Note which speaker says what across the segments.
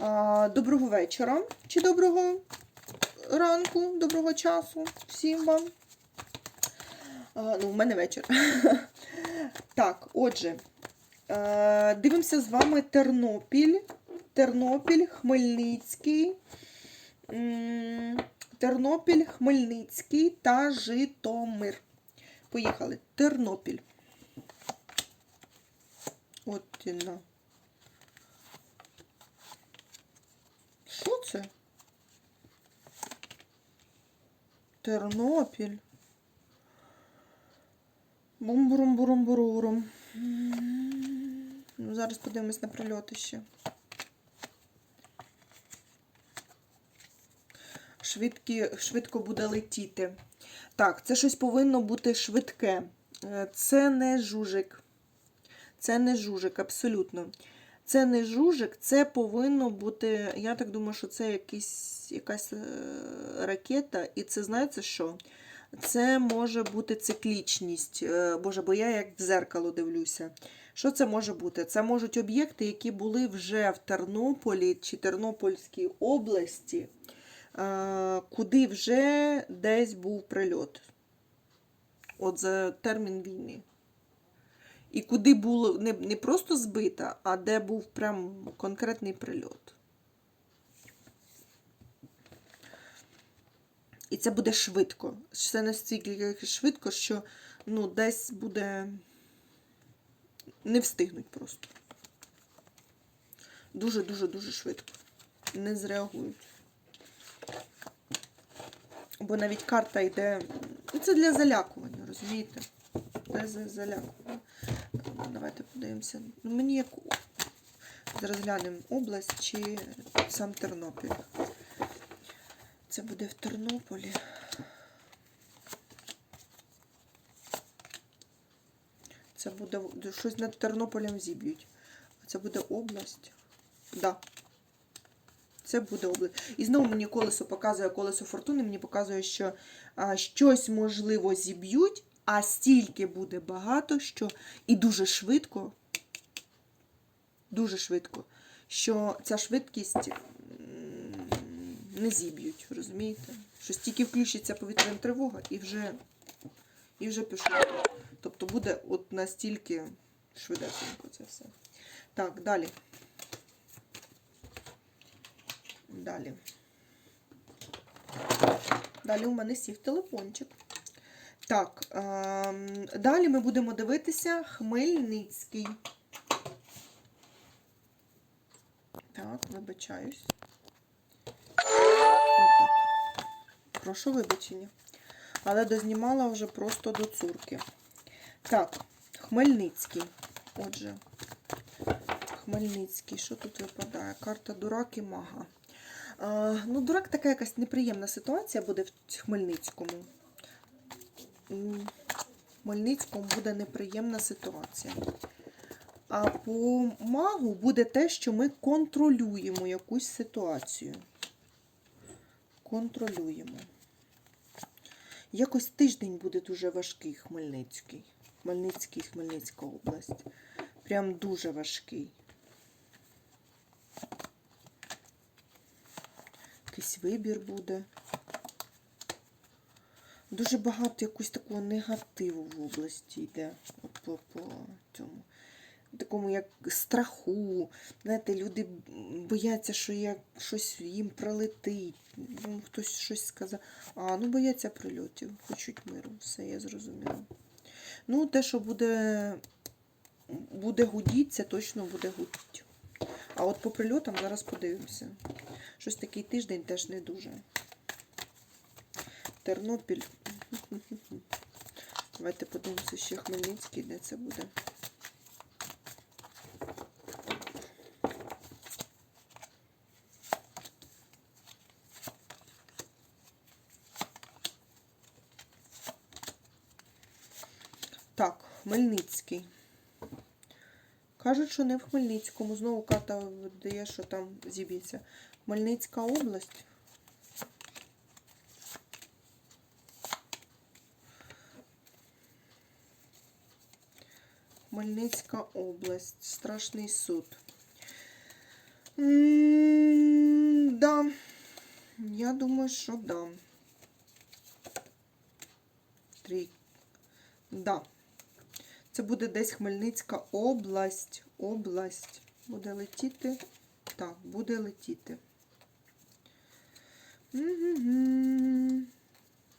Speaker 1: Доброго вечора чи доброго ранку, доброго часу всім вам. Ну, в мене вечір. Так, отже, е, дивимося з вами Тернопіль. Тернопіль, Хмельницький. Тернопіль, Хмельницький та Житомир. Поїхали. Тернопіль. От на. Що це? Тернопіль. Бум-бурум-бурум-бурум. Ну, зараз подивимось на прильоти ще. Швидкі, швидко буде летіти. Так, це щось повинно бути швидке. Е, Це не жужик. Це не жужик, абсолютно. Це не жужик, це повинно бути. Я так думаю, що це якийсь, якась е, ракета, і це знаєте що? Це може бути циклічність. Е, Боже, бо я як в зеркало дивлюся. Що це може бути? Це можуть об'єкти, які були вже в Тернополі чи Тернопільській області, е, куди вже десь був прильот. От за термін війни. І куди було не, не просто збита, а де був прям конкретний прильот. І це буде швидко. Це настільки швидко, що ну, десь буде не встигнуть просто. Дуже-дуже-дуже швидко. Не зреагують. Бо навіть карта йде. Ну, це для залякування, розумієте? Це за- залякування. Давайте подивимося. Ну, мені як зараз глянемо область чи сам Тернопіль. Це буде в Тернополі. Це буде щось над Тернополем зіб'ють. Це буде область. Да. Це буде область. І знову мені колесо показує колесо фортуни, мені показує, що а, щось можливо зіб'ють, а стільки буде багато, що і дуже швидко, дуже швидко, що ця швидкість не зіб'ють, розумієте? Що стільки включиться повітряна тривога і вже, і вже пішло. Тобто буде от настільки швидесенько це все. Так, далі. Далі. Далі у мене сів телефончик. Так, ем, далі ми будемо дивитися Хмельницький. Так, вибачаюсь. Отак. Прошу вибачення. Але дознімала вже просто до цурки. Так, Хмельницький. Отже, Хмельницький. Що тут випадає? Карта Дурак і Мага. А, ну, Дурак така якась неприємна ситуація буде в Хмельницькому. М, В Хмельницькому буде неприємна ситуація. А по магу буде те, що ми контролюємо якусь ситуацію. Контролюємо. Якось тиждень буде дуже важкий Хмельницький. Хмельницький, Хмельницька область. Прям дуже важкий. Якийсь вибір буде. Дуже багато якогось такого негативу в області йде. По, по цьому. Такому як страху. Знаєте, люди бояться, що як щось їм прилетить. Ну, хтось щось сказав. А, ну бояться прильотів, хочуть миру. Все, я зрозуміла. Ну, те, що буде, буде гудіть, це точно буде гудіть. А от по прильотам зараз подивимося. Щось такий тиждень теж не дуже. Тернопіль. Давайте подивимося ще Хмельницький, де це буде. Так, Хмельницький. Кажуть, що не в Хмельницькому. Знову карта видає, що там зіб'ється. Хмельницька область. Хмельницька область. Страшний суд. М, я думаю, що да. Три. Да. Це буде десь Хмельницька область. Область. Буде летіти. Так, буде летіти.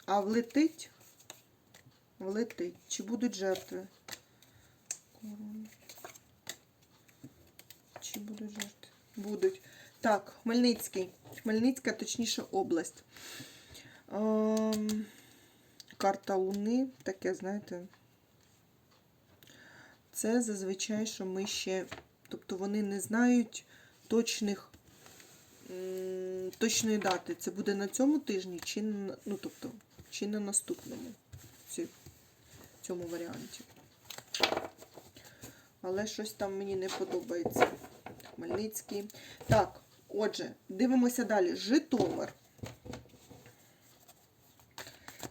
Speaker 1: А влетить? Влетить. Чи будуть жертви? Король. Чи будуть жертви? Будуть. Так, Хмельницький. Хмельницька, точніше, область. Ем, карта Луни, таке, знаєте. Це зазвичай, що ми ще. Тобто вони не знають точних, м, точної дати. Це буде на цьому тижні, чи на, ну, тобто, чи на наступному цьому варіанті. Але щось там мені не подобається. Хмельницький. Так, отже, дивимося далі. Житомир.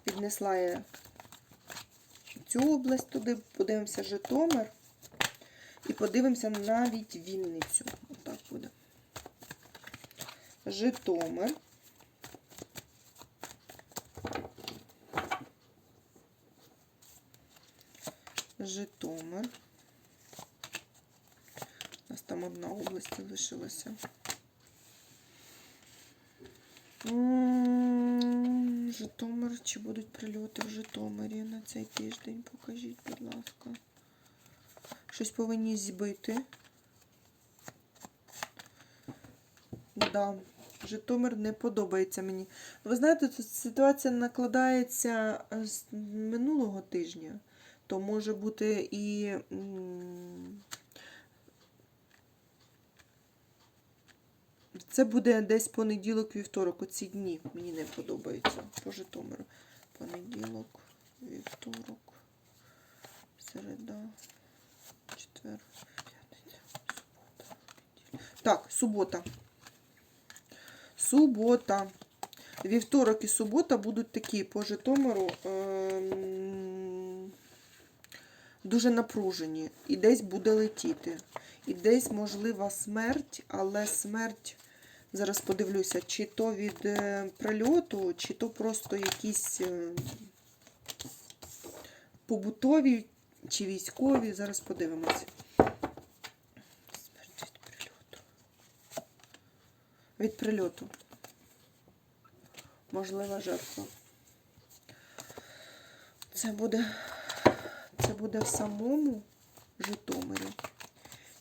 Speaker 1: Піднесла я цю область туди, подивимося Житомир. І подивимося навіть Вінницю. Отак буде. Житомир. У нас там одна область залишилася. Житомир. Чи будуть прильоти в Житомирі на цей тиждень? Покажіть, будь ласка. Щось повинні збити. Да, Житомир не подобається мені. Ви знаєте, тут ситуація накладається е, з минулого тижня. То може бути і. Це буде десь понеділок, вівторок. Оці дні мені не подобаються по Житомиру. Понеділок, вівторок, середа, четвер, п'ятниця, субота. неділя. Так, субота. Субота. Вівторок і субота будуть такі по Житомиру ем, дуже напружені. І десь буде летіти. І десь можлива смерть, але смерть, зараз подивлюся, чи то від е, прильоту, чи то просто якісь е, побутові чи військові. Зараз подивимось. Смерть від прильоту. Від прильоту. Можлива жертва. Це буде, буде в самому Житомирі.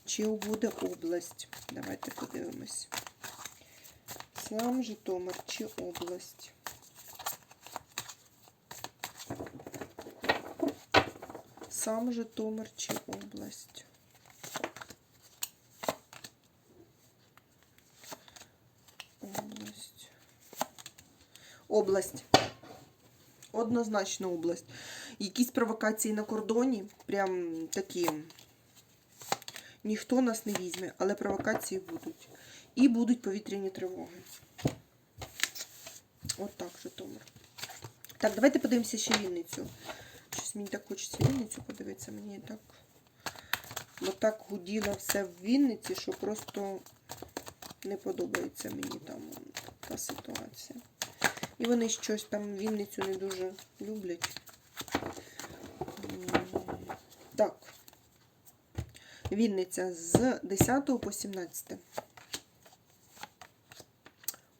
Speaker 1: Чи буде область? Давайте подивимось. Сам Житомир чи область? Сам Житомир чи область? Область. Область. Однозначно область. Якісь провокації на кордоні, прям такі. Ніхто нас не візьме, але провокації будуть. І будуть повітряні тривоги. От так, Житомир. Так, давайте подивимося ще Вінницю. Щось мені так хочеться Вінницю подивитися. Мені так. Бо так гуділо все в Вінниці, що просто не подобається мені там та ситуація. І вони щось там Вінницю не дуже люблять. М, Так. Вінниця з 10 по 17.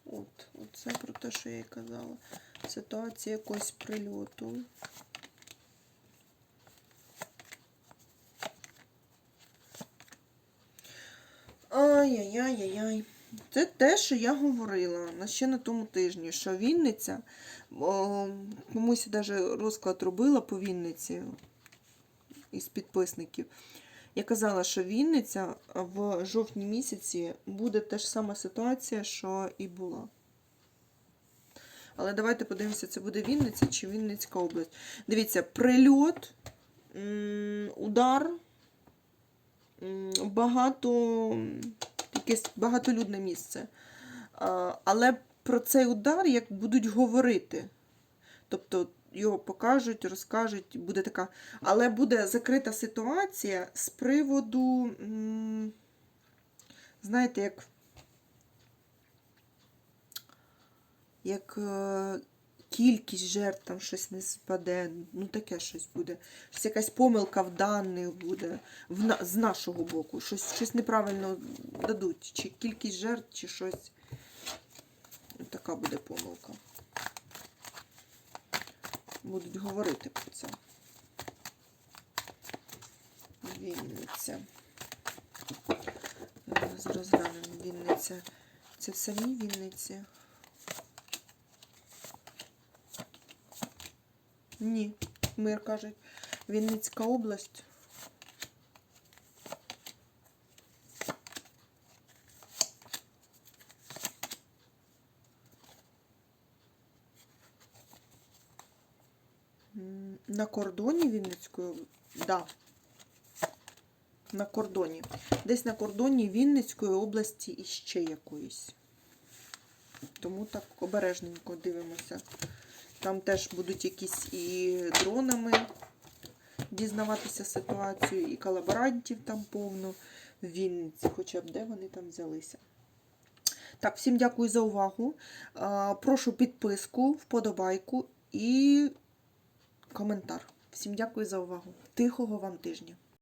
Speaker 1: От, оце про те, що я і казала. Ситуація якогось прильоту. Ай-яй-яй-яй-яй. Це те, що я говорила ще на тому тижні, що Вінниця, комусь навіть розклад робила по Вінниці із підписників. Я казала, що Вінниця в жовтні місяці буде та ж сама ситуація, що і була. Але давайте подивимося, це буде Вінниця чи Вінницька область. Дивіться, прильот, удар, багато, якесь багатолюдне місце. Але про цей удар як будуть говорити. Тобто його покажуть, розкажуть, буде така. Але буде закрита ситуація з приводу, знаєте, як як е, кількість жертв там щось не спаде. Ну таке щось буде. Щось якась помилка в даних буде в з нашого боку. Щось, щось неправильно дадуть. Чи кількість жертв, чи щось. Така буде помилка. Будуть говорити про це. Вінниця. Зараз глянемо. Вінниця. Це в самій Вінниці? Ні, мир кажуть. Вінницька область. На кордоні Вінницької да. На кордоні. Десь на кордоні Вінницької області і ще якоїсь. Тому так обережненько дивимося. Там теж будуть якісь і дронами дізнаватися ситуацію, і колаборантів там повно в Вінниці, хоча б де вони там взялися. Так, всім дякую за увагу. Прошу підписку, вподобайку і коментар. Всім дякую за увагу. Тихого вам тижня!